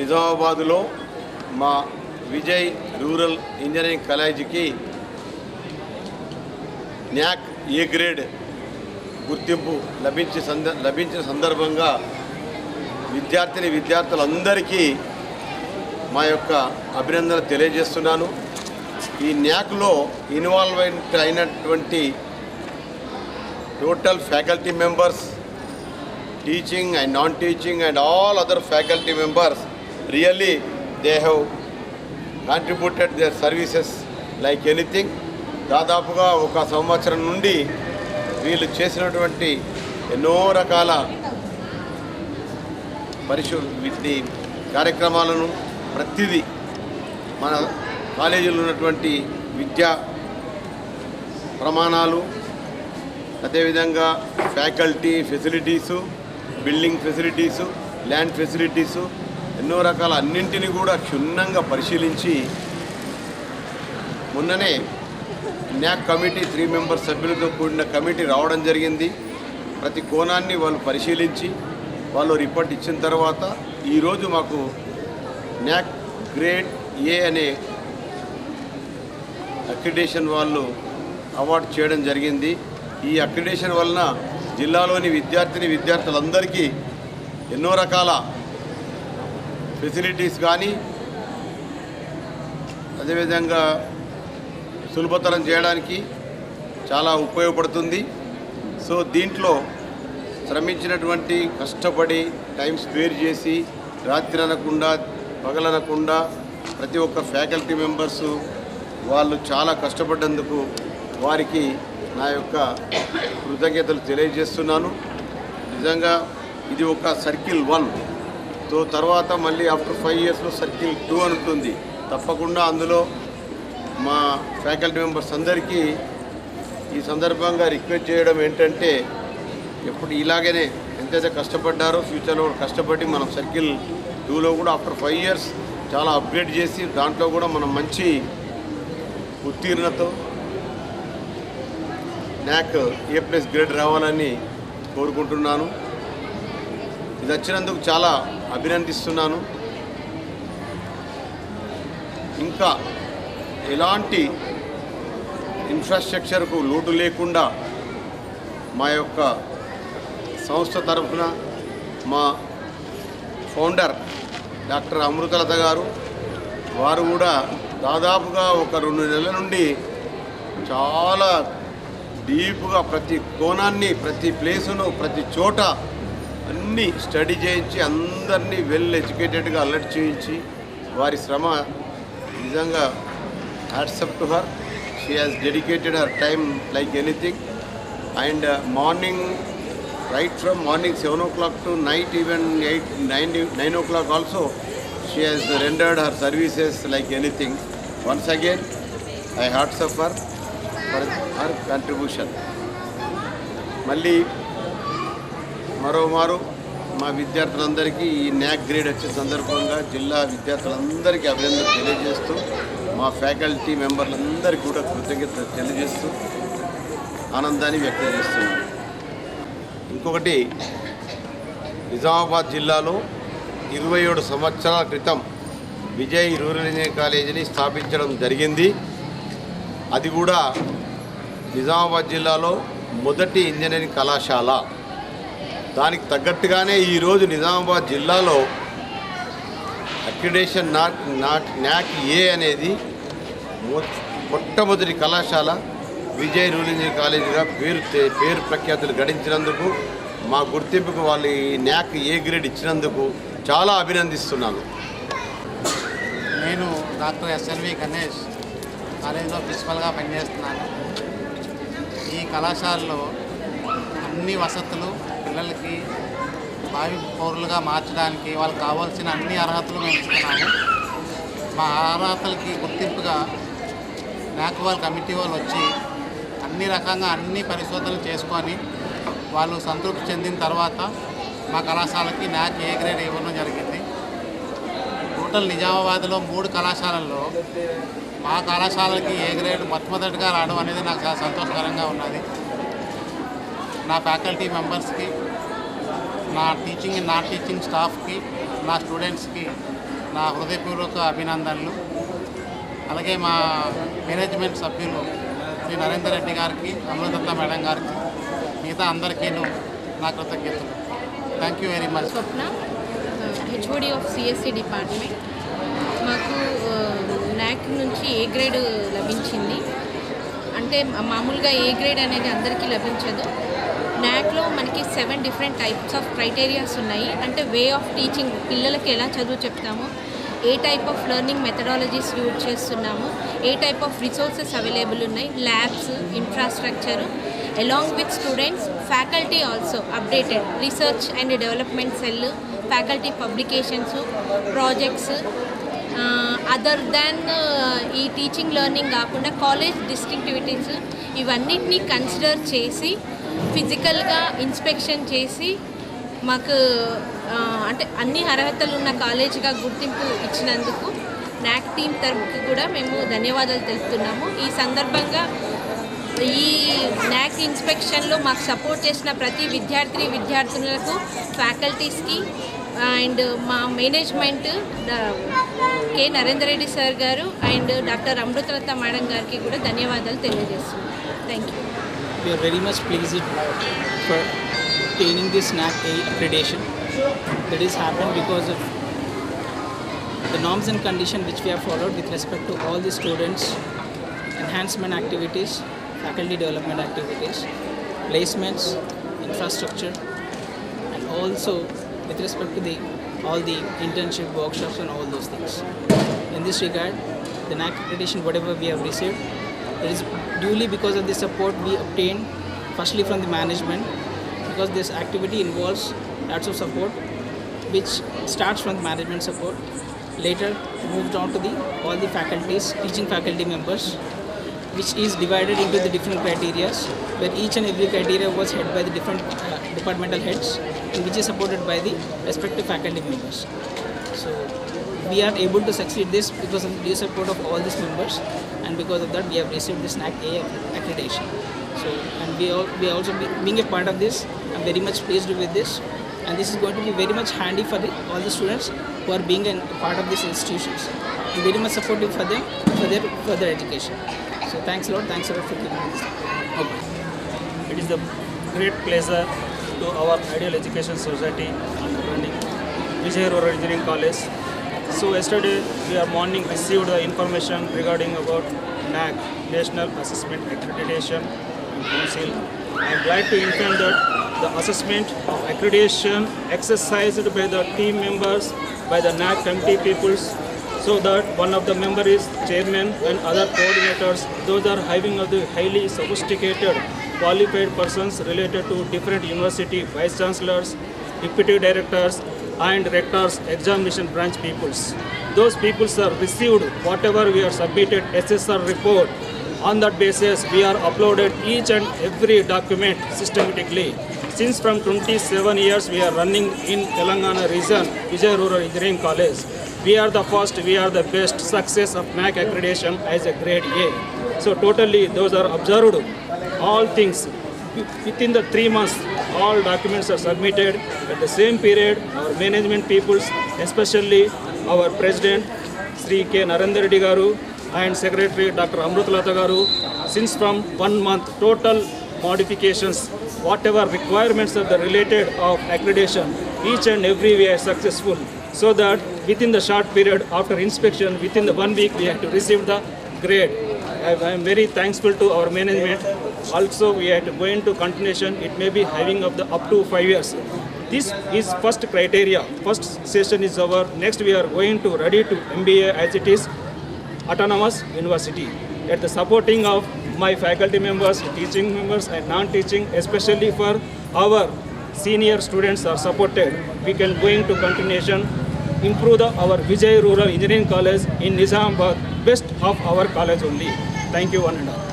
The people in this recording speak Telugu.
నిజామాబాదులో మా విజయ్ రూరల్ ఇంజనీరింగ్ కాలేజీకి న్యాక్ ఏ గ్రేడ్ గుర్తింపు లభించే సంద లభించిన సందర్భంగా విద్యార్థిని విద్యార్థులందరికీ మా యొక్క అభినందనలు తెలియజేస్తున్నాను. ఈ న్యాక్లో ఇన్వాల్వ్ అయినటువంటి total faculty members teaching and non teaching and all other faculty members really they have contributed their services like anything దాదాపుగా ఒక సంవత్సరం నుండి వీళ్ళు చేసినటువంటి ఎన్నో రకాల పరిశు వీటి కార్యక్రమాలను ప్రతిదీ మన కాలేజీలో ఉన్నటువంటి విద్యా ప్రమాణాలు అదేవిధంగా faculty facilities building facilities land facilities ఎన్నో రకాల అన్నింటినీ కూడా క్షుణ్ణంగా పరిశీలించి మొన్ననే న్యాక్ కమిటీ త్రీ మెంబర్స్ సభ్యులతో కూడిన కమిటీ రావడం జరిగింది. ప్రతి కోణాన్ని వాళ్ళు పరిశీలించి వాళ్ళు రిపోర్ట్ ఇచ్చిన తర్వాత ఈరోజు మాకు న్యాక్ గ్రేడ్ ఏ అనే అక్రిడేషన్ వాళ్ళు అవార్డు చేయడం జరిగింది. ఈ అక్రిడేషన్ వలన జిల్లాలోని విద్యార్థిని విద్యార్థులందరికీ ఎన్నో రకాల ఫెసిలిటీస్ కానీ అదేవిధంగా సులభతరం చేయడానికి చాలా ఉపయోగపడుతుంది. సో దీంట్లో శ్రమించినటువంటి కష్టపడి టైం స్పేర్ చేసి రాత్రి అనకుండా పగలనకుండా ప్రతి ఒక్క ఫ్యాకల్టీ మెంబర్సు వాళ్ళు చాలా కష్టపడ్డందుకు వారికి నా యొక్క కృతజ్ఞతలు తెలియజేస్తున్నాను. నిజంగా ఇది ఒక సర్కిల్ వన్. తర్వాత మళ్ళీ ఆఫ్టర్ ఫైవ్ ఇయర్స్లో సర్కిల్ టూ అని ఉంటుంది. తప్పకుండా అందులో మా ఫ్యాకల్టీ మెంబర్స్ అందరికీ ఈ సందర్భంగా రిక్వెస్ట్ చేయడం ఏంటంటే ఎప్పుడు ఇలాగనే ఎంతైతే కష్టపడ్డారో ఫ్యూచర్లో కూడా కష్టపడి మనం సర్కిల్ టూలో కూడా ఆఫ్టర్ ఫైవ్ ఇయర్స్ చాలా అప్గ్రేడ్ చేసి దాంట్లో కూడా మనం మంచి ఉత్తీర్ణతో న్యాక్ ఏ ప్లస్ గ్రేడ్ రావాలని కోరుకుంటున్నాను. ఇది వచ్చినందుకు చాలా అభినందిస్తున్నాను. ఇంకా ఎలాంటి ఇన్ఫ్రాస్ట్రక్చర్కు లోటు లేకుండా మా యొక్క సంస్థ తరఫున మా ఫౌండర్ డాక్టర్ అమృతలత గారు వారు కూడా దాదాపుగా ఒక రెండు నెలల నుండి చాలా డీప్గా ప్రతి కోణాన్ని ప్రతి ప్లేసును ప్రతి చోట అన్నీ స్టడీ చేయించి అందరినీ వెల్ ఎడ్యుకేటెడ్గా అలర్ట్ చేయించి వారి శ్రమ నిజంగా hats off to her she has dedicated her time like anything and morning right from morning seven o'clock to night even eight nine nine o'clock also she has rendered her services like anything once again I hats off her for her contribution మళ్ళీ మరోమారు మా విద్యార్థులందరికీ ఈ న్యాక్ గ్రేడ్ వచ్చే సందర్భంగా జిల్లా విద్యార్థులందరికీ అభినందన తెలియజేస్తూ మా ఫ్యాకల్టీ మెంబర్లందరికీ కూడా కృతజ్ఞత తెలియజేస్తూ ఆనందాన్ని వ్యక్తం చేస్తున్నాను ఇంకొకటి నిజామాబాద్ జిల్లాలో ఇరవై ఏడు సంవత్సరాల క్రితం విజయ్ రూరల్ ఇంజనీరింగ్ కాలేజీని స్థాపించడం జరిగింది. అది కూడా నిజామాబాద్ జిల్లాలో మొదటి ఇంజనీరింగ్ కళాశాల. దానికి తగ్గట్టుగానే ఈరోజు నిజామాబాద్ జిల్లాలో accreditation not not NAAC A అనేది మొట్టమొదటి కళాశాల విజయ్ రూల్ ఇంజనీరింగ్ కాలేజీగా పేరు పేరు ప్రఖ్యాతులు గడించినందుకు మా గుర్తింపుకు వాళ్ళు ఈ న్యాక్ ఏ గ్రేడ్ ఇచ్చినందుకు చాలా అభినందిస్తున్నాను. నేను డాక్టర్ ఎస్ఎల్వి గణేష్ కాలేజీలో ప్రిన్సిపల్గా పనిచేస్తున్నాను. ఈ కళాశాలలో అన్ని వసతులు పిల్లలకి భావి పౌరులుగా మార్చడానికి వాళ్ళకి కావాల్సిన అన్ని అర్హతలు మేము ఇస్తున్నాము. మా అర్హతలకి గుర్తింపుగా నాకువాల్ కమిటీ వాళ్ళు వచ్చి అన్ని రకంగా అన్ని పరిశోధనలు చేసుకొని వాళ్ళు సంతృప్తి చెందిన తర్వాత మా కళాశాలకి నాకు ఏ గ్రేడ్ ఇవ్వడం జరిగింది. టోటల్ నిజామాబాద్లో మూడు కళాశాలల్లో మా కళాశాలకి ఏ గ్రేడ్ మొట్టమొదటిగా రావడం అనేది నాకు చాలా సంతోషకరంగా ఉన్నది. నా ఫ్యాకల్టీ మెంబర్స్కి నా టీచింగ్ నా టీచింగ్ స్టాఫ్కి నా స్టూడెంట్స్కి నా హృదయపూర్వక అభినందనలు. అలాగే మా మేనేజ్మెంట్ సభ్యులు శ్రీ నరేందర్ రెడ్డి గారికి అమృతత్వ మేడం గారికి మిగతా అందరికీను నా కృతజ్ఞతలు. Thank you very much Swapna HOD of CSC department మాకు నాక్ నుంచి ఏ గ్రేడ్ లభించింది? అంటే మామూలుగా ఏ గ్రేడ్ అనేది అందరికీ లభించదు. నాక్లో మనకి seven different types of criterias ఉన్నాయి. అంటే వే ఆఫ్ టీచింగ్ పిల్లలకి ఎలా చదువు చెప్తాము ఏ type of learning methodologies use చేస్తున్నాము ఏ టైప్ ఆఫ్ రిసోర్సెస్ అవైలబుల్ ఉన్నాయి labs infrastructure along with students faculty also updated research and development cell faculty publications projects other than ఈ టీచింగ్ లెర్నింగ్ కాకుండా కాలేజ్ డిస్టింక్టివిటీస్ ఇవన్నిటినీ కన్సిడర్ చేసి ఫిజికల్గా ఇన్స్పెక్షన్ చేసి మాకు అంటే అన్ని అర్హతలు ఉన్న కాలేజీగా గుర్తింపు ఇచ్చినందుకు నాక్ టీం తరఫుకి కూడా మేము ధన్యవాదాలు తెలుపుతున్నాము. ఈ సందర్భంగా ఈ నాక్ ఇన్స్పెక్షన్లో మాకు సపోర్ట్ చేసిన ప్రతి విద్యార్థి విద్యార్థులకు ఫ్యాకల్టీస్కి అండ్ మా management K Narender Reddy sir గారు అండ్ డాక్టర్ అమృతలత మేడం గారికి కూడా ధన్యవాదాలు తెలియజేస్తున్నాం. Thank you We are very much pleased for obtaining this NAC A accreditation. That is happened because of the norms and conditions which we have followed with respect to all the students, enhancement activities, faculty development activities, placements, infrastructure, and also with respect to the all the internship workshops and all those things. In this regard, the NAC accreditation, whatever we have received, it is duly because of the support we obtained, firstly from the management, because this activity involves lots of support, which starts from the management support, later moved on to the all the faculties, teaching faculty members, which is divided into the different criteria, where each and every criteria was head by the different uh, departmental heads, and which is supported by the respective faculty members. So we are able to succeed this because of the support of all these members, and because of that we have received this NAC A accreditation. So and we all we are also be, being a part of this, I'm very much pleased with this, and this is going to be very much handy for the, all the students who are being a part of these institutions. It's very much supportive for them for their further education. So thanks a lot, thanks a lot for giving me this. Okay. It is a great pleasure to our Ideal Education Society running Vijay Rural Engineering College. So yesterday we are morning received the information regarding about NAC National Assessment Accreditation Council. I am glad to inform that the assessment of accreditation exercised by the team members by the NAC committee peoples so that one of the member is chairman and other coordinators those are having the highly sophisticated qualified persons related to different university vice chancellors deputy directors and rectors examination branch peoples those peoples are received whatever we are submitted ssr report on that basis we are uploaded each and every document systematically since from 27 years we are running in telangana region vijay rural engineering college we are the first, we are the best success of MAC accreditation as a grade A. So totally those are observed. All things within the three months, all documents are submitted. At the same period, our management peoples, especially our president, Sri K. Narendra Reddy Garu and Secretary Dr. Amrutalata Garu, since from one month, total modifications, whatever requirements of the related of accreditation, each and every are successful. So that within the short period after inspection, within the one week, we have to receive the grade. I am very thankful to our management. Also, we are going to continuation. It may be having of the up to five years. This is first criteria. First session is over. Next, we are going to ready to MBA as it is autonomous university. At the supporting of my faculty members, teaching members and non-teaching, especially for our senior students are supported. We can go into continuation, improve the, our Vijay Rural Engineering College in Nizamabad, best of our college only. Thank you one and.